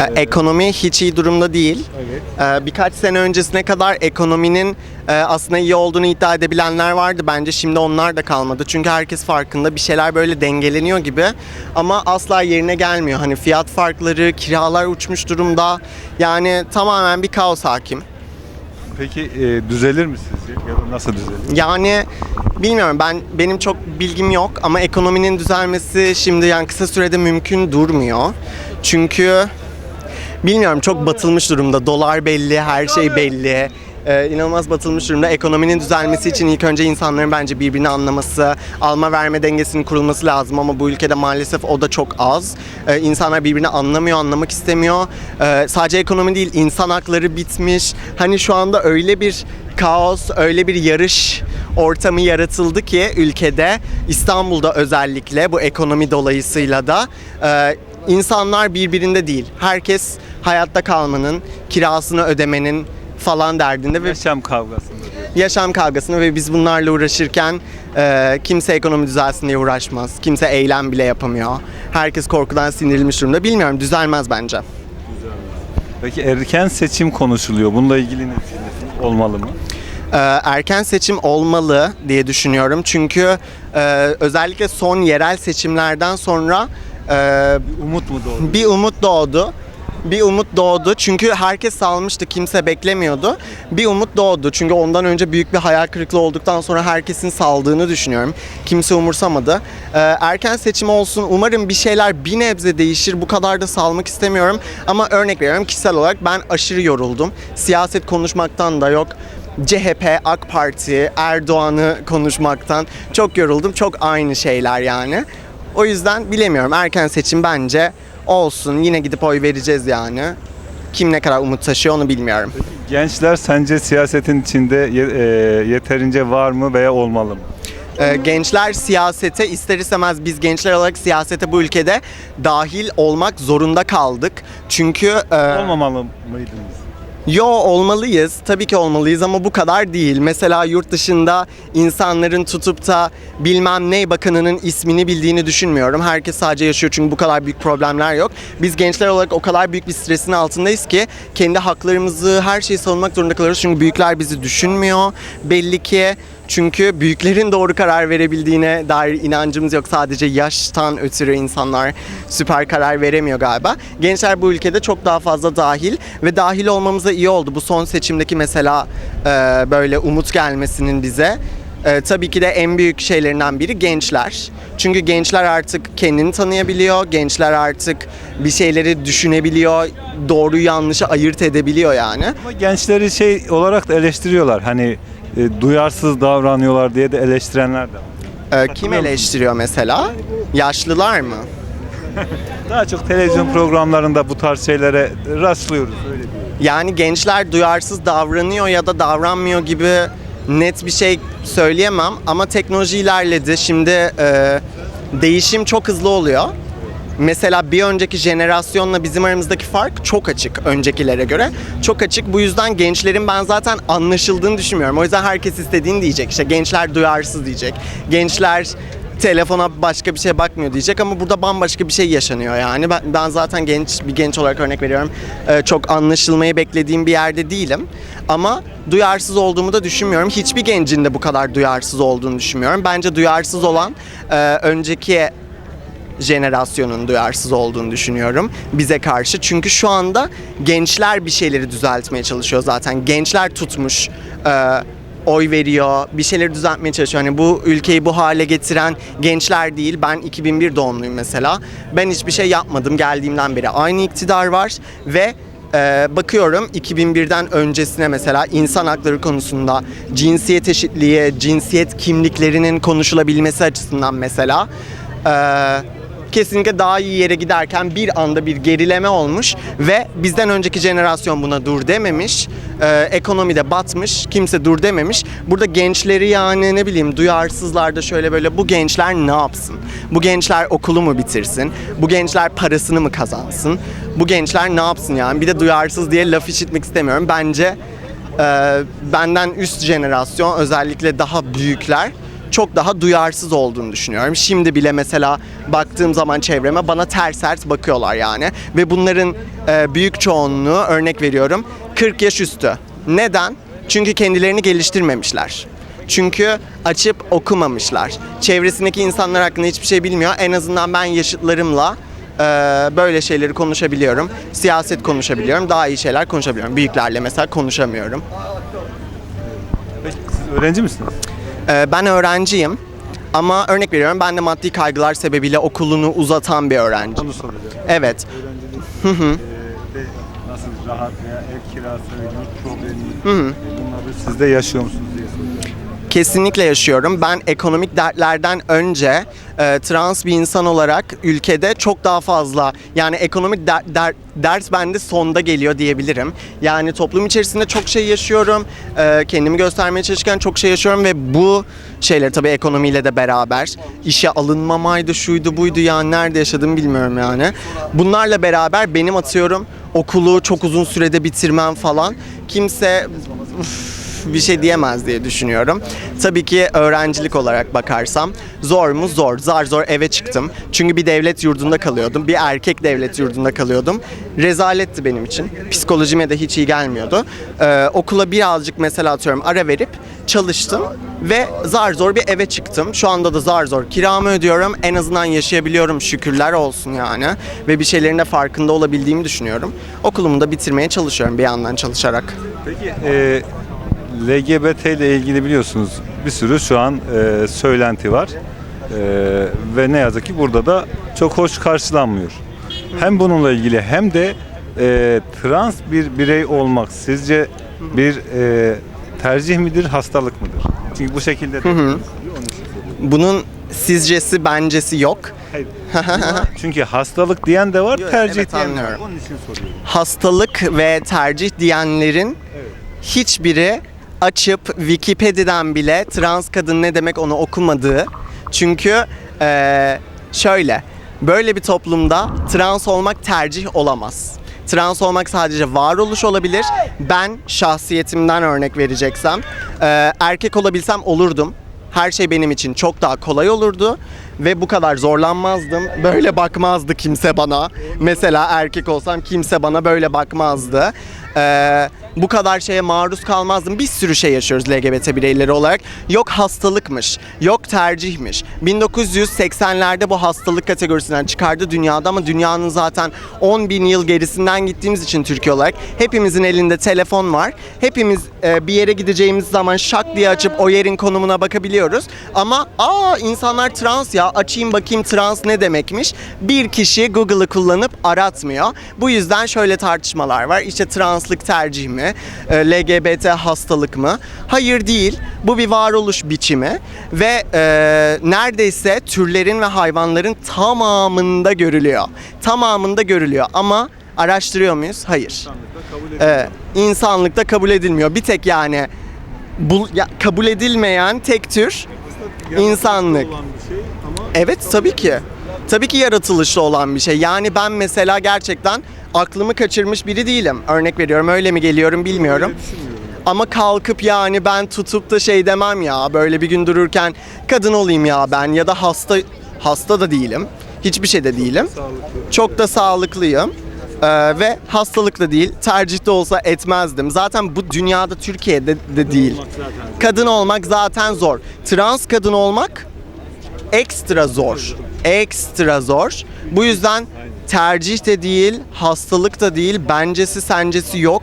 E, Ekonomi hiç iyi durumda değil. Evet. E, Birkaç sene öncesine kadar ekonominin e, aslında iyi olduğunu iddia edebilenler vardı. Bence şimdi onlar da kalmadı. Çünkü herkes farkında bir şeyler böyle dengeleniyor gibi. Ama asla yerine gelmiyor. Hani fiyat farkları, kiralar uçmuş durumda. Yani tamamen bir kaos hakim. Peki e, düzelir mi sizce? Ya da nasıl düzelir? Yani bilmiyorum ben benim çok bilgim yok ama ekonominin düzelmesi şimdi yani kısa sürede mümkün durmuyor. Çünkü bilmiyorum çok batılmış durumda. Dolar belli, her şey belli. Ee, inanılmaz batılmış durumda. Ekonominin düzelmesi için ilk önce insanların bence birbirini anlaması, alma verme dengesinin kurulması lazım ama bu ülkede maalesef o da çok az. Ee, insanlar birbirini anlamıyor, anlamak istemiyor. Ee, sadece ekonomi değil, insan hakları bitmiş. Hani şu anda öyle bir kaos, öyle bir yarış ortamı yaratıldı ki ülkede, İstanbul'da özellikle bu ekonomi dolayısıyla da e, insanlar birbirinde değil. Herkes hayatta kalmanın, kirasını ödemenin falan derdinde ve Yaşam kavgasında. yaşam kavgasını ve biz bunlarla uğraşırken e, kimse ekonomi düzelsin diye uğraşmaz. Kimse eylem bile yapamıyor. Herkes korkudan sindirilmiş durumda. Bilmiyorum düzelmez bence. Peki erken seçim konuşuluyor. Bununla ilgili ne düşünüyorsunuz? Olmalı mı? Ee, erken seçim olmalı diye düşünüyorum. Çünkü e, özellikle son yerel seçimlerden sonra e, Umut mu doğru? bir umut doğdu. Bir umut doğdu çünkü herkes salmıştı kimse beklemiyordu. Bir umut doğdu çünkü ondan önce büyük bir hayal kırıklığı olduktan sonra herkesin saldığını düşünüyorum. Kimse umursamadı. Ee, erken seçim olsun umarım bir şeyler bir nebze değişir bu kadar da salmak istemiyorum. Ama örnek veriyorum kişisel olarak ben aşırı yoruldum. Siyaset konuşmaktan da yok. CHP, AK Parti, Erdoğan'ı konuşmaktan çok yoruldum. Çok aynı şeyler yani. O yüzden bilemiyorum. Erken seçim bence olsun. Yine gidip oy vereceğiz yani. Kim ne kadar umut taşıyor onu bilmiyorum. Gençler sence siyasetin içinde ye- e, yeterince var mı veya olmalı mı? Ee, gençler siyasete ister istemez biz gençler olarak siyasete bu ülkede dahil olmak zorunda kaldık. Çünkü e, Olmamalı mıydınız? Yo olmalıyız. Tabii ki olmalıyız ama bu kadar değil. Mesela yurt dışında insanların tutup da bilmem ne bakanının ismini bildiğini düşünmüyorum. Herkes sadece yaşıyor çünkü bu kadar büyük problemler yok. Biz gençler olarak o kadar büyük bir stresin altındayız ki kendi haklarımızı, her şeyi savunmak zorunda kalıyoruz. Çünkü büyükler bizi düşünmüyor belli ki. Çünkü büyüklerin doğru karar verebildiğine dair inancımız yok. Sadece yaştan ötürü insanlar süper karar veremiyor galiba. Gençler bu ülkede çok daha fazla dahil ve dahil olmamıza iyi oldu. Bu son seçimdeki mesela e, böyle umut gelmesinin bize. E, tabii ki de en büyük şeylerinden biri gençler. Çünkü gençler artık kendini tanıyabiliyor. Gençler artık bir şeyleri düşünebiliyor. Doğruyu yanlışı ayırt edebiliyor yani. Ama gençleri şey olarak da eleştiriyorlar. Hani e, duyarsız davranıyorlar diye de eleştirenler de var. E, kim eleştiriyor mesela? Yaşlılar mı? Daha çok televizyon programlarında bu tarz şeylere rastlıyoruz. Öyle. Yani gençler duyarsız davranıyor ya da davranmıyor gibi net bir şey söyleyemem ama teknoloji ilerledi. Şimdi e, değişim çok hızlı oluyor. Mesela bir önceki jenerasyonla bizim aramızdaki fark çok açık öncekilere göre. Çok açık. Bu yüzden gençlerin ben zaten anlaşıldığını düşünmüyorum. O yüzden herkes istediğini diyecek. İşte gençler duyarsız diyecek. Gençler telefona başka bir şey bakmıyor diyecek ama burada bambaşka bir şey yaşanıyor yani. Ben, ben zaten genç bir genç olarak örnek veriyorum. Ee, çok anlaşılmayı beklediğim bir yerde değilim. Ama duyarsız olduğumu da düşünmüyorum. Hiçbir gencin de bu kadar duyarsız olduğunu düşünmüyorum. Bence duyarsız olan e, önceki jenerasyonun duyarsız olduğunu düşünüyorum bize karşı. Çünkü şu anda gençler bir şeyleri düzeltmeye çalışıyor zaten. Gençler tutmuş, e, oy veriyor, bir şeyleri düzeltmeye çalışıyor. Hani bu ülkeyi bu hale getiren gençler değil. Ben 2001 doğumluyum mesela. Ben hiçbir şey yapmadım geldiğimden beri. Aynı iktidar var ve e, bakıyorum 2001'den öncesine mesela insan hakları konusunda cinsiyet eşitliği, cinsiyet kimliklerinin konuşulabilmesi açısından mesela e, kesinlikle daha iyi yere giderken bir anda bir gerileme olmuş ve bizden önceki jenerasyon buna dur dememiş. Ee, ekonomide batmış. Kimse dur dememiş. Burada gençleri yani ne bileyim duyarsızlar da şöyle böyle bu gençler ne yapsın? Bu gençler okulu mu bitirsin? Bu gençler parasını mı kazansın? Bu gençler ne yapsın yani? Bir de duyarsız diye laf işitmek istemiyorum. Bence e, benden üst jenerasyon özellikle daha büyükler çok daha duyarsız olduğunu düşünüyorum. Şimdi bile mesela baktığım zaman çevreme bana ters ters bakıyorlar yani. Ve bunların e, büyük çoğunluğu örnek veriyorum 40 yaş üstü. Neden? Çünkü kendilerini geliştirmemişler. Çünkü açıp okumamışlar. Çevresindeki insanlar hakkında hiçbir şey bilmiyor. En azından ben yaşıtlarımla e, böyle şeyleri konuşabiliyorum. Siyaset konuşabiliyorum. Daha iyi şeyler konuşabiliyorum. Büyüklerle mesela konuşamıyorum. Siz öğrenci misiniz? Ee, Ben öğrenciyim ama örnek veriyorum ben de maddi kaygılar sebebiyle okulunu uzatan bir öğrenci. Onu soracağım. Evet. Öğrencilik e, de nasıl rahat veya ev kirası yurt problemi e, bunları siz de yaşıyor musunuz. Kesinlikle yaşıyorum. Ben ekonomik dertlerden önce e, trans bir insan olarak ülkede çok daha fazla yani ekonomik der, der- dert bende sonda geliyor diyebilirim. Yani toplum içerisinde çok şey yaşıyorum. E, kendimi göstermeye çalışırken çok şey yaşıyorum ve bu şeyler tabii ekonomiyle de beraber işe alınmamaydı şuydu buydu ya nerede yaşadığımı bilmiyorum yani. Bunlarla beraber benim atıyorum okulu çok uzun sürede bitirmem falan kimse bir şey diyemez diye düşünüyorum. Tabii ki öğrencilik olarak bakarsam zor mu zor. Zar zor eve çıktım. Çünkü bir devlet yurdunda kalıyordum. Bir erkek devlet yurdunda kalıyordum. Rezaletti benim için. Psikolojime de hiç iyi gelmiyordu. Ee, okula birazcık mesela atıyorum ara verip çalıştım ve zar zor bir eve çıktım. Şu anda da zar zor kiramı ödüyorum. En azından yaşayabiliyorum şükürler olsun yani. Ve bir şeylerin de farkında olabildiğimi düşünüyorum. Okulumu da bitirmeye çalışıyorum bir yandan çalışarak. Peki e, LGBT ile ilgili biliyorsunuz bir sürü şu an e, söylenti var. E, ve ne yazık ki burada da çok hoş karşılanmıyor. Hem bununla ilgili hem de e, trans bir birey olmak sizce bir e, tercih midir, hastalık mıdır? Çünkü bu şekilde de. Bunun sizcesi bencesi yok. Hayır. Çünkü hastalık diyen de var, Yok, tercih evet, diyen de var. anlıyorum. Onun için soruyorum. hastalık ve tercih diyenlerin hiçbiri açıp Wikipedia'dan bile trans kadın ne demek onu okumadığı. Çünkü eee, şöyle böyle bir toplumda trans olmak tercih olamaz. Trans olmak sadece varoluş olabilir. Ben şahsiyetimden örnek vereceksem eee, erkek olabilsem olurdum. Her şey benim için çok daha kolay olurdu ve bu kadar zorlanmazdım. Böyle bakmazdı kimse bana. Mesela erkek olsam kimse bana böyle bakmazdı. Ee, bu kadar şeye maruz kalmazdım. Bir sürü şey yaşıyoruz LGBT bireyleri olarak. Yok hastalıkmış, yok tercihmiş. 1980'lerde bu hastalık kategorisinden çıkardı dünyada ama dünyanın zaten 10 bin yıl gerisinden gittiğimiz için Türkiye olarak hepimizin elinde telefon var. Hepimiz e, bir yere gideceğimiz zaman şak diye açıp o yerin konumuna bakabiliyoruz. Ama aa insanlar trans ya açayım bakayım trans ne demekmiş. Bir kişi Google'ı kullanıp aratmıyor. Bu yüzden şöyle tartışmalar var. İşte translık tercih mi? E, LGBT hastalık mı? Hayır değil. Bu bir varoluş biçimi ve e, neredeyse türlerin ve hayvanların tamamında görülüyor. Tamamında görülüyor ama araştırıyor muyuz? Hayır. Ee, insanlıkta kabul edilmiyor. Bir tek yani bu ya, kabul edilmeyen tek tür insanlık. Evet tabii ki. Tabii ki yaratılışlı olan bir şey. Yani ben mesela gerçekten aklımı kaçırmış biri değilim. Örnek veriyorum öyle mi geliyorum bilmiyorum. Ama kalkıp yani ben tutup da şey demem ya böyle bir gün dururken kadın olayım ya ben ya da hasta hasta da değilim. Hiçbir şey de değilim. Çok da sağlıklıyım. Ee, ve hastalık da değil, tercihte olsa etmezdim. Zaten bu dünyada Türkiye'de de değil. Kadın olmak zaten zor. Trans kadın olmak ekstra zor. Ekstra zor. Bu yüzden tercih de değil, hastalık da değil, bencesi sencesi yok.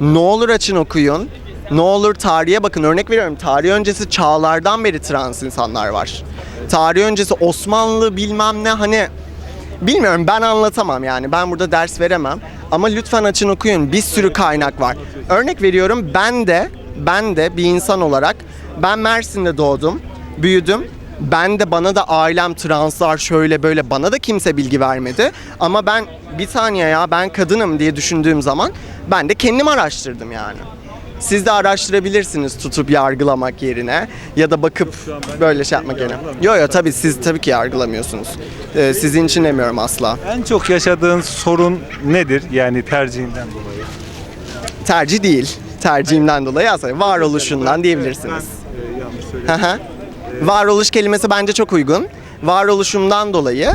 Ne olur açın okuyun. Ne olur tarihe bakın. Örnek veriyorum. Tarih öncesi çağlardan beri trans insanlar var. Tarih öncesi Osmanlı bilmem ne hani Bilmiyorum ben anlatamam yani ben burada ders veremem ama lütfen açın okuyun bir sürü kaynak var. Örnek veriyorum ben de ben de bir insan olarak ben Mersin'de doğdum, büyüdüm. Ben de bana da ailem translar şöyle böyle bana da kimse bilgi vermedi. Ama ben bir saniye ya ben kadınım diye düşündüğüm zaman ben de kendim araştırdım yani. Siz de araştırabilirsiniz tutup yargılamak yerine ya da bakıp böyle şey yapmak yerine. Yo yo tabii siz tabii ki yargılamıyorsunuz. Ee, sizin için demiyorum asla. En çok yaşadığın sorun nedir? Yani tercihinden dolayı. Tercih değil. Tercihimden dolayı aslında varoluşundan diyebilirsiniz. Ben, e, yanlış söyledim. hı. Varoluş kelimesi bence çok uygun. Varoluşumdan dolayı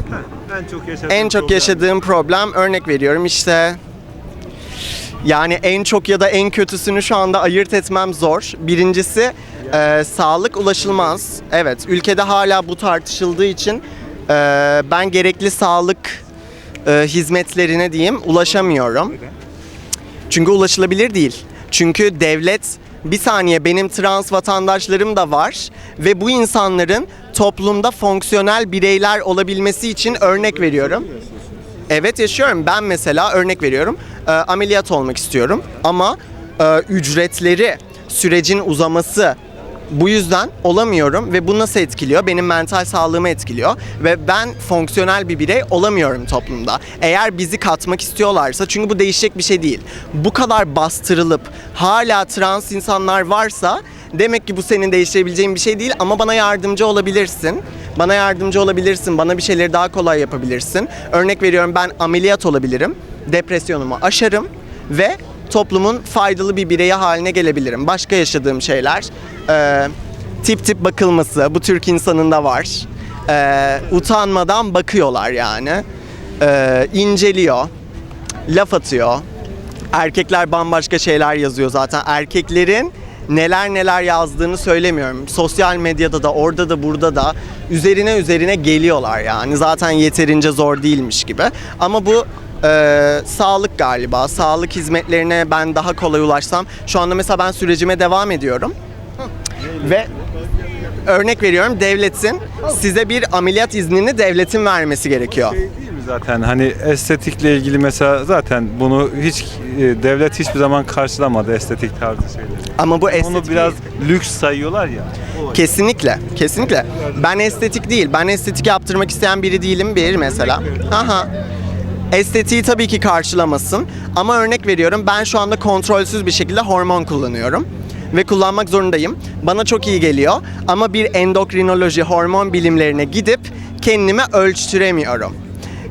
En çok yaşadığım en çok yaşadığım problem örnek veriyorum işte yani en çok ya da en kötüsünü şu anda ayırt etmem zor. Birincisi e, sağlık ulaşılmaz. Evet ülkede hala bu tartışıldığı için e, ben gerekli sağlık e, hizmetlerine diyeyim ulaşamıyorum. Çünkü ulaşılabilir değil. Çünkü devlet bir saniye benim trans vatandaşlarım da var ve bu insanların toplumda fonksiyonel bireyler olabilmesi için örnek veriyorum. Evet yaşıyorum. Ben mesela örnek veriyorum. e, ameliyat olmak istiyorum ama e, ücretleri, sürecin uzaması bu yüzden olamıyorum ve bu nasıl etkiliyor? Benim mental sağlığımı etkiliyor ve ben fonksiyonel bir birey olamıyorum toplumda. Eğer bizi katmak istiyorlarsa çünkü bu değişecek bir şey değil. Bu kadar bastırılıp hala trans insanlar varsa demek ki bu senin değiştirebileceğin bir şey değil ama bana yardımcı olabilirsin. Bana yardımcı olabilirsin, bana bir şeyleri daha kolay yapabilirsin. Örnek veriyorum ben ameliyat olabilirim, depresyonumu aşarım ve toplumun faydalı bir bireyi haline gelebilirim. Başka yaşadığım şeyler, e, tip tip bakılması, bu Türk insanında var. E, utanmadan bakıyorlar yani. E, inceliyor, laf atıyor. Erkekler bambaşka şeyler yazıyor zaten. Erkeklerin neler neler yazdığını söylemiyorum. Sosyal medyada da orada da burada da üzerine üzerine geliyorlar yani. Zaten yeterince zor değilmiş gibi. Ama bu e, sağlık galiba. Sağlık hizmetlerine ben daha kolay ulaşsam. Şu anda mesela ben sürecime devam ediyorum. Ve örnek veriyorum devletin size bir ameliyat iznini devletin vermesi gerekiyor. Şey değil mi zaten hani estetikle ilgili mesela zaten bunu hiç e, devlet hiçbir zaman karşılamadı estetik tarzı şeyleri. Ama bu estetik Onu biraz lüks sayıyorlar ya. Kesinlikle, kesinlikle. Ben estetik değil, ben estetik yaptırmak isteyen biri değilim bir mesela. Aha. Estetiği tabii ki karşılamasın ama örnek veriyorum ben şu anda kontrolsüz bir şekilde hormon kullanıyorum ve kullanmak zorundayım. Bana çok iyi geliyor ama bir endokrinoloji hormon bilimlerine gidip kendimi ölçtüremiyorum.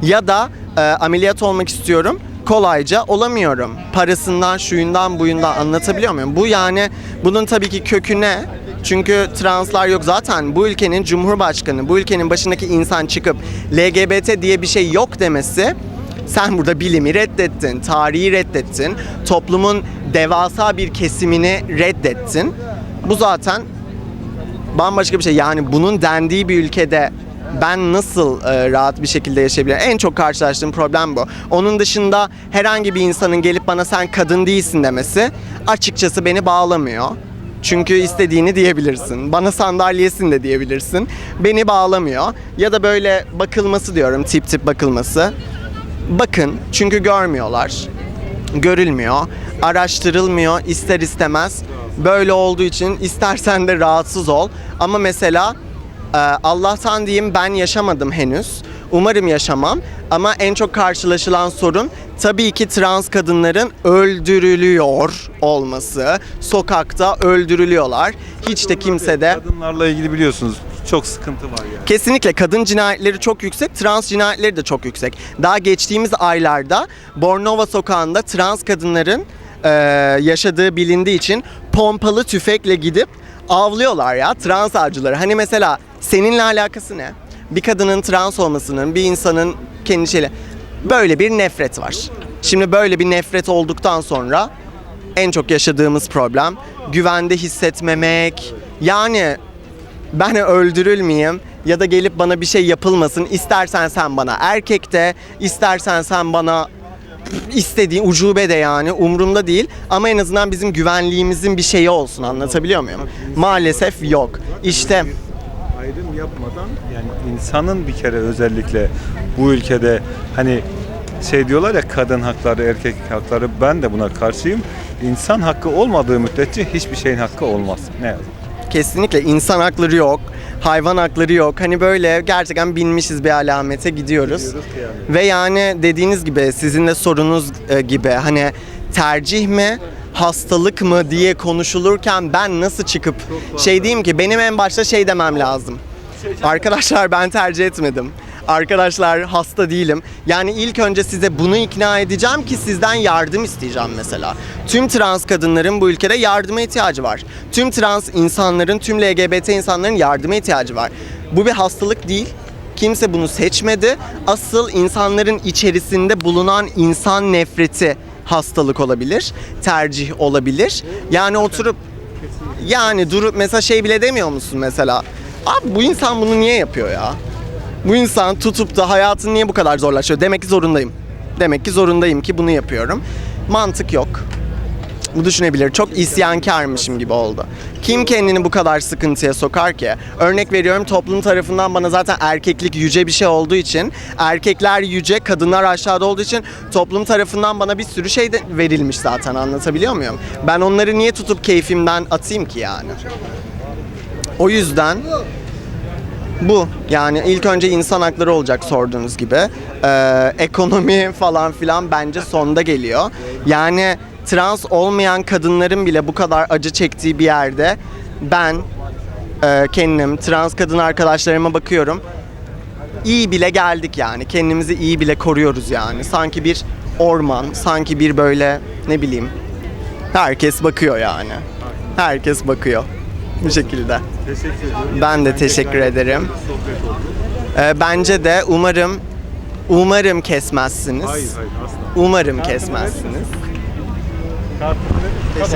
Ya da e, ameliyat olmak istiyorum kolayca olamıyorum. Parasından, şuyundan, buyundan anlatabiliyor muyum? Bu yani bunun tabii ki kökü ne? Çünkü translar yok zaten bu ülkenin cumhurbaşkanı, bu ülkenin başındaki insan çıkıp LGBT diye bir şey yok demesi sen burada bilimi reddettin, tarihi reddettin, toplumun devasa bir kesimini reddettin. Bu zaten bambaşka bir şey. Yani bunun dendiği bir ülkede ben nasıl e, rahat bir şekilde yaşayabilirim? En çok karşılaştığım problem bu. Onun dışında herhangi bir insanın gelip bana sen kadın değilsin demesi açıkçası beni bağlamıyor. Çünkü istediğini diyebilirsin. Bana sandalyesin de diyebilirsin. Beni bağlamıyor. Ya da böyle bakılması diyorum, tip tip bakılması. Bakın çünkü görmüyorlar. Görülmüyor, araştırılmıyor ister istemez. Böyle olduğu için istersen de rahatsız ol. Ama mesela e, Allah'tan diyeyim ben yaşamadım henüz. Umarım yaşamam ama en çok karşılaşılan sorun tabii ki trans kadınların öldürülüyor olması. Sokakta öldürülüyorlar. Hiç de kimse de Kadınlarla ilgili biliyorsunuz çok sıkıntı var yani. Kesinlikle kadın cinayetleri çok yüksek, trans cinayetleri de çok yüksek. Daha geçtiğimiz aylarda Bornova sokağında trans kadınların e, yaşadığı bilindiği için pompalı tüfekle gidip avlıyorlar ya trans avcıları. Hani mesela seninle alakası ne? Bir kadının trans olmasının, bir insanın kendi şeyle böyle bir nefret var. Şimdi böyle bir nefret olduktan sonra en çok yaşadığımız problem güvende hissetmemek. Yani ben öldürülmeyeyim ya da gelip bana bir şey yapılmasın. İstersen sen bana erkek de, istersen sen bana istediğin ucube de yani umurumda değil ama en azından bizim güvenliğimizin bir şeyi olsun anlatabiliyor muyum? Maalesef yok. İşte ayrım yapmadan yani insanın bir kere özellikle bu ülkede hani şey diyorlar ya kadın hakları, erkek hakları ben de buna karşıyım. İnsan hakkı olmadığı müddetçe hiçbir şeyin hakkı olmaz. Ne yazık. Kesinlikle insan hakları yok, hayvan hakları yok. Hani böyle gerçekten binmişiz bir alamete gidiyoruz. Gidiyoruz kıyamet. Ve yani dediğiniz gibi sizin de sorunuz e, gibi hani tercih mi hastalık mı diye konuşulurken ben nasıl çıkıp şey diyeyim ki benim en başta şey demem lazım. Arkadaşlar ben tercih etmedim. Arkadaşlar hasta değilim. Yani ilk önce size bunu ikna edeceğim ki sizden yardım isteyeceğim mesela. Tüm trans kadınların bu ülkede yardıma ihtiyacı var. Tüm trans insanların, tüm LGBT insanların yardıma ihtiyacı var. Bu bir hastalık değil. Kimse bunu seçmedi. Asıl insanların içerisinde bulunan insan nefreti hastalık olabilir, tercih olabilir. Yani oturup yani durup mesela şey bile demiyor musun mesela? Abi bu insan bunu niye yapıyor ya? Bu insan tutup da hayatını niye bu kadar zorlaşıyor? Demek ki zorundayım. Demek ki zorundayım ki bunu yapıyorum. Mantık yok. Bu düşünebilir. Çok isyankarmışım gibi oldu. Kim kendini bu kadar sıkıntıya sokar ki? Örnek veriyorum toplum tarafından bana zaten erkeklik yüce bir şey olduğu için erkekler yüce, kadınlar aşağıda olduğu için toplum tarafından bana bir sürü şey de verilmiş zaten anlatabiliyor muyum? Ben onları niye tutup keyfimden atayım ki yani? O yüzden bu yani ilk önce insan hakları olacak sorduğunuz gibi. Ee, ekonomi falan filan bence sonda geliyor. Yani trans olmayan kadınların bile bu kadar acı çektiği bir yerde ben e, kendim trans kadın arkadaşlarıma bakıyorum. İyi bile geldik yani. Kendimizi iyi bile koruyoruz yani. Sanki bir orman, sanki bir böyle ne bileyim. Herkes bakıyor yani. Herkes bakıyor. Bu şekilde. Teşekkür ediyorum. Ben de teşekkür ederim. Ee, bence de umarım umarım kesmezsiniz. Hayır hayır asla. Umarım kesmezsiniz. Kartını Teşekkür